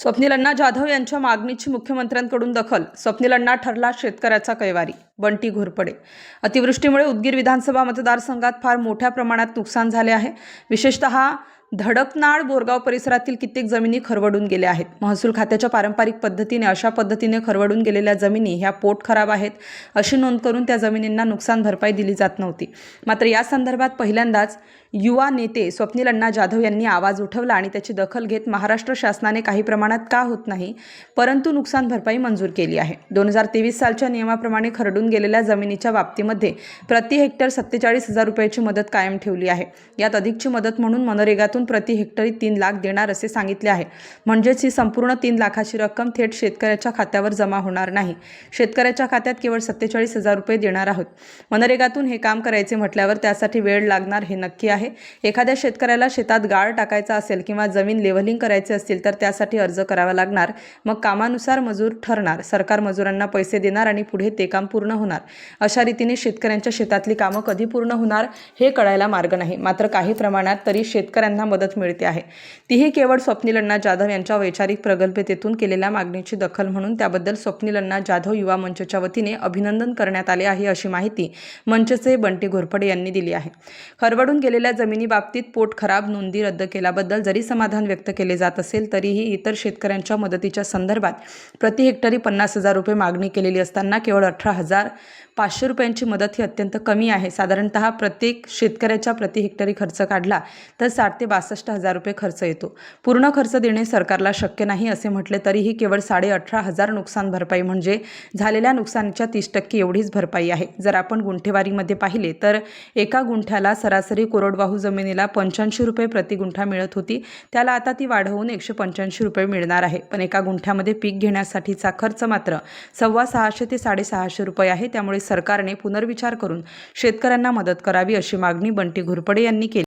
स्वप्नील अण्णा जाधव यांच्या मागणीची मुख्यमंत्र्यांकडून दखल. स्वप्नील अण्णा ठरला शेतकऱ्याचा कैवारी. बंटी घोरपडे. अतिवृष्टीमुळे उदगीर विधानसभा मतदारसंघात फार मोठ्या प्रमाणात नुकसान झाले आहे. विशेषतः धडकनाळ बोरगाव परिसरातील कित्येक जमिनी खरवडून गेल्या आहेत. महसूल खात्याच्या पारंपरिक पद्धतीने अशा पद्धतीने खरवडून गेलेल्या जमिनी ह्या पोट खराब आहेत. अशी नोंद करून त्या जमिनींना नुकसान भरपाई दिली जात नव्हती. मात्र या संदर्भात पहिल्यांदाच युवा नेते स्वप्नील अण्णा जाधव यांनी आवाज उठवला आणि त्याची दखल घेत महाराष्ट्र शासनाने काही प्रमाणात का होत नाही परंतु नुकसान भरपाई मंजूर केली आहे. दोन हजार तेवीस सालच्या नियमाप्रमाणे खरडून गेलेल्या जमिनीच्या बाबतीमध्ये प्रति हेक्टर सत्तेचाळीस हजार रुपयाची मदत कायम ठेवली आहे. यात अधिकची मदत म्हणून मनरेगातून प्रति हेक्टरी तीन लाख देणार असे सांगितले आहे. म्हणजेच ही संपूर्ण तीन लाखाची रक्कम थेट शेतकऱ्याच्या खात्यावर जमा होणार नाही. शेतकऱ्याच्या खात्यात केवळ सत्तेचाळीस हजार रुपये देणार आहोत. मनरेगातून हे काम करायचे म्हटल्यावर त्यासाठी वेळ लागणार हे नक्की आहे. एखाद्या शेतकऱ्याला शेतात गाळ टाकायचा असेल किंवा जमीन लेव्हलिंग करायचे असतील तर त्यासाठी अर्ज करावा लागणार. मग कामानुसार मजूर ठरणार. सरकार मजुरांना पैसे देणार आणि पुढे ते काम पूर्ण होणार. अशा रीतीने शेतकऱ्यांच्या शेतातली कामं कधी पूर्ण होणार हे कळायला मार्ग नाही. मात्र काही प्रमाणात तरी शेतकऱ्यांना मदत मिळते आहे. तीही केवळ स्वप्नील अण्णा जाधव यांच्या वैचारिक प्रगल्भतेतून केलेल्या मागणीची दखल म्हणून त्याबद्दल स्वप्नील अण्णा जाधव युवा मंचच्या वतीने अभिनंदन करण्यात आले आहे अशी माहिती मंचचे बंटी घोरपडे यांनी दिली आहे. खरवडून गेलेल्या जमिनीबाबतीत पोट खराब नोंदी रद्द केल्याबद्दल जरी समाधान व्यक्त केले जात असेल तरीही इतर शेतकऱ्यांच्या मदतीच्या संदर्भात प्रति हेक्टरी पन्नास हजार रुपये मागणी केलेली असताना केवळ अठरा हजार पाचशे रुपयांची मदत ही अत्यंत कमी आहे. साधारणतः प्रत्येक शेतकऱ्याच्या प्रति हेक्टरी खर्च काढला तर साठ ते बासष्ट हजार रुपये खर्च येतो. पूर्ण खर्च देणे सरकारला शक्य नाही असे म्हटले तरीही केवळ साडे अठरा हजार नुकसान भरपाई म्हणजे झालेल्या नुकसानीच्या तीस टक्के एवढीच भरपाई आहे. जर आपण गुंठेवारीमध्ये पाहिले तर एका गुंठ्याला सरासरी कोरडवाहू जमिनीला पंच्याऐंशी रुपये प्रति गुंठा मिळत होती. त्याला आता ती वाढवून एकशे पंच्याऐंशी रुपये मिळणार आहे. पण एका गुंठ्यामध्ये पीक घेण्यासाठीचा खर्च मात्र सव्वा सहाशे ते साडेसहाशे रुपये आहे. त्यामुळे सरकारने पुनर्विचार करून शेतकऱ्यांना मदत करावी अशी मागणी बंटी घुरपडे यांनी केली.